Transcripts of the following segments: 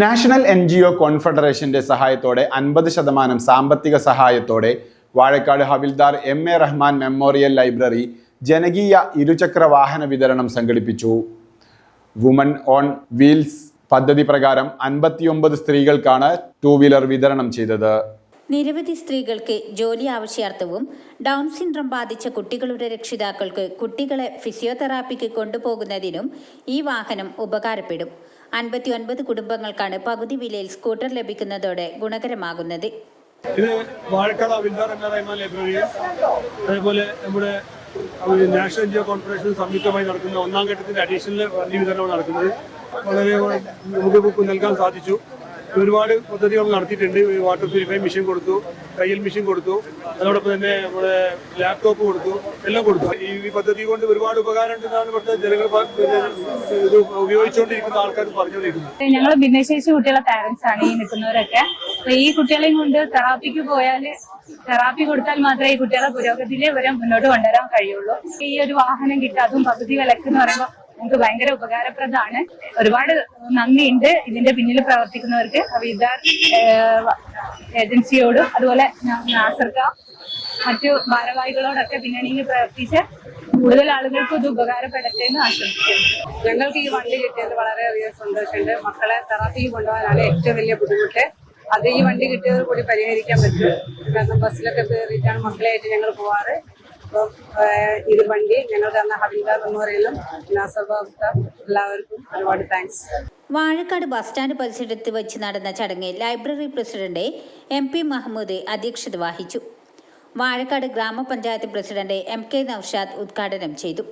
National N G O കോൺഫെഡറേഷന്റെ സഹായത്തോടെ അൻപത് ശതമാനം സാമ്പത്തിക സഹായത്തോടെ Vazhakkad Havildar M A Rahman memorial library ജനകീയ ഇരുചക്ര വാഹന വിതരണം സംഘടിപ്പിച്ചു. വുമൺ ഓൺ വീൽസ് പദ്ധതി പ്രകാരം അൻപത്തിയൊമ്പത് സ്ത്രീകൾക്കാണ് ടൂ വീലർ വിതരണം ചെയ്തത്. നിരവധി സ്ത്രീകൾക്ക് ജോലി ആവശ്യാർത്ഥവും ഡൗൺ സിൻഡ്രം ബാധിച്ച കുട്ടികളുടെ രക്ഷിതാക്കൾക്ക് കുട്ടികളെ ഫിസിയോതെറാപ്പിക്ക് കൊണ്ടുപോകുന്നതിനും ഈ വാഹനം ഉപകാരപ്പെടും. അൻപത്തി ഒൻപത് കുടുംബങ്ങൾക്കാണ് പകുതി വിലയിൽ സ്കൂട്ടർ ലഭിക്കുന്നതോടെ ഗുണകരമാകുന്നത്. ഇത് വാഴക്കട അവിൽദാർ എന്ന റഹ്മാൻ ലൈബ്രറിയും അതേപോലെ നമ്മുടെ നാഷണൽ ജിയോ കോർപ്പറേഷൻ സംയുക്തമായി നടക്കുന്ന ഒന്നാം ഘട്ടത്തിന്റെ അഡീഷണൽ വണ്ടി വിതരണമാണ് നടക്കുന്നത്. വളരെ നമുക്ക് നൽകാൻ സാധിച്ചു. ഒരുപാട് പദ്ധതികൾ നടത്തിയിട്ടുണ്ട്. വാട്ടർ പ്യൂരിഫൈ മെഷീൻ കൊടുത്തു തയ്യൽ മെഷീൻ കൊടുത്തു അതോടൊപ്പം തന്നെ നമ്മുടെ ലാപ്ടോപ്പ് കൊടുത്തു എല്ലാം കൊടുത്തു. ഈ പദ്ധതി കൊണ്ട് ഒരുപാട് ഉപകാരം ഉണ്ടെന്നാണ് ഇവിടുത്തെ ജനങ്ങൾ ഉപയോഗിച്ചുകൊണ്ടിരിക്കുന്ന ആൾക്കാർ പറഞ്ഞുകൊണ്ടിരിക്കുന്നത്. ഞങ്ങൾ ഭിന്നശേഷി കുട്ടികളെ പാരന്റ്സ് ആണ് ഈ നിൽക്കുന്നവരൊക്കെ അപ്പൊ ഈ കുട്ടികളെയും കൊണ്ട് തെറാപ്പിക്ക് പോയാൽ തെറാപ്പി കൊടുത്താൽ മാത്രമേ ഈ കുട്ടികളെ പുരോഗതിയിൽ ഇവരെ മുന്നോട്ട് കൊണ്ടുവരാൻ കഴിയുള്ളൂ. ഈ ഒരു വാഹനം കിട്ടുക അതും പകുതി വിലക്ക് എന്ന് പറയുമ്പോൾ നമുക്ക് ഭയങ്കര ഉപകാരപ്രദമാണ്. ഒരുപാട് നന്ദിയുണ്ട് ഇതിന്റെ പിന്നിൽ പ്രവർത്തിക്കുന്നവർക്ക്. ഹവീദാർ ഏജൻസിയോടും അതുപോലെ നാസർക്ക മറ്റു ഭാരവാഹികളോടൊക്കെ പിന്നണിയിൽ പ്രവർത്തിച്ച് കൂടുതൽ ആളുകൾക്ക് ഇത് ഉപകാരപ്പെടട്ടെ എന്ന് ആശംസിക്കുന്നു. ഞങ്ങൾക്ക് ഈ വണ്ടി കിട്ടിയതിൽ വളരെയധികം സന്തോഷമുണ്ട്. മക്കളെ തെറാപ്പിക്ക് കൊണ്ടുപോകാനാണ് ഏറ്റവും വലിയ ബുദ്ധിമുട്ട്. അത് ഈ വണ്ടി കിട്ടിയത് കൂടി പരിഹരിക്കാൻ പറ്റും. കാരണം ബസ്സിലൊക്കെ കയറിയിട്ടാണ് മക്കളെയായിട്ട് ഞങ്ങൾ പോവാറ്. ഇത് വണ്ടി ഞങ്ങൾ തന്ന ഹബീബാർ മെമ്മോറിയലും നാസർ ബാബുക്ക എല്ലാവർക്കും ഒരുപാട് താങ്ക്സ് വാഴക്കാട് ബസ് സ്റ്റാൻഡ് പരിസരത്ത് വെച്ച് നടന്ന ചടങ്ങിൽ library president M P Mahmood അധ്യക്ഷത വഹിച്ചു. വാഴക്കാട് ഗ്രാമപഞ്ചായത്ത് പ്രസിഡന്റ് എം കെ നൌഷാദ് ഉദ്ഘാടനം ചെയ്തു.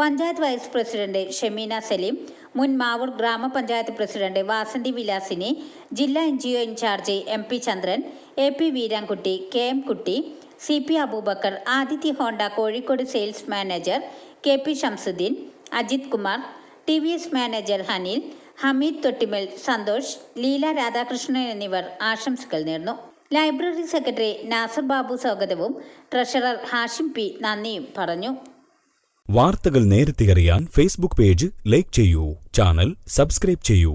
പഞ്ചായത്ത് വൈസ് പ്രസിഡന്റ് ഷമീന സലീം മുൻ മാവൂർ ഗ്രാമപഞ്ചായത്ത് പ്രസിഡന്റ് വാസന്തി വിലാസിനി ജില്ലാ N incharge M P Chandran A P Veerankutty K M Kutty C P Abubakar Aditya Honda Kozhikode sales manager K P Shamsudheen Ajith Kumar T V S manager Hanil Hameed Thottimal Santhosh Leela Radhakrishnan എന്നിവർ ആശംസകൾ നേർന്നു. Library secretary Nasar Babu സ്വാഗതവും treasurer Hashim P നന്ദിയും പറഞ്ഞു. വാർത്തകൾ നേരത്തെ അറിയാൻ Facebook page like ചെയ്യൂ ചാനൽ സബ്സ്ക്രൈബ് ചെയ്യൂ.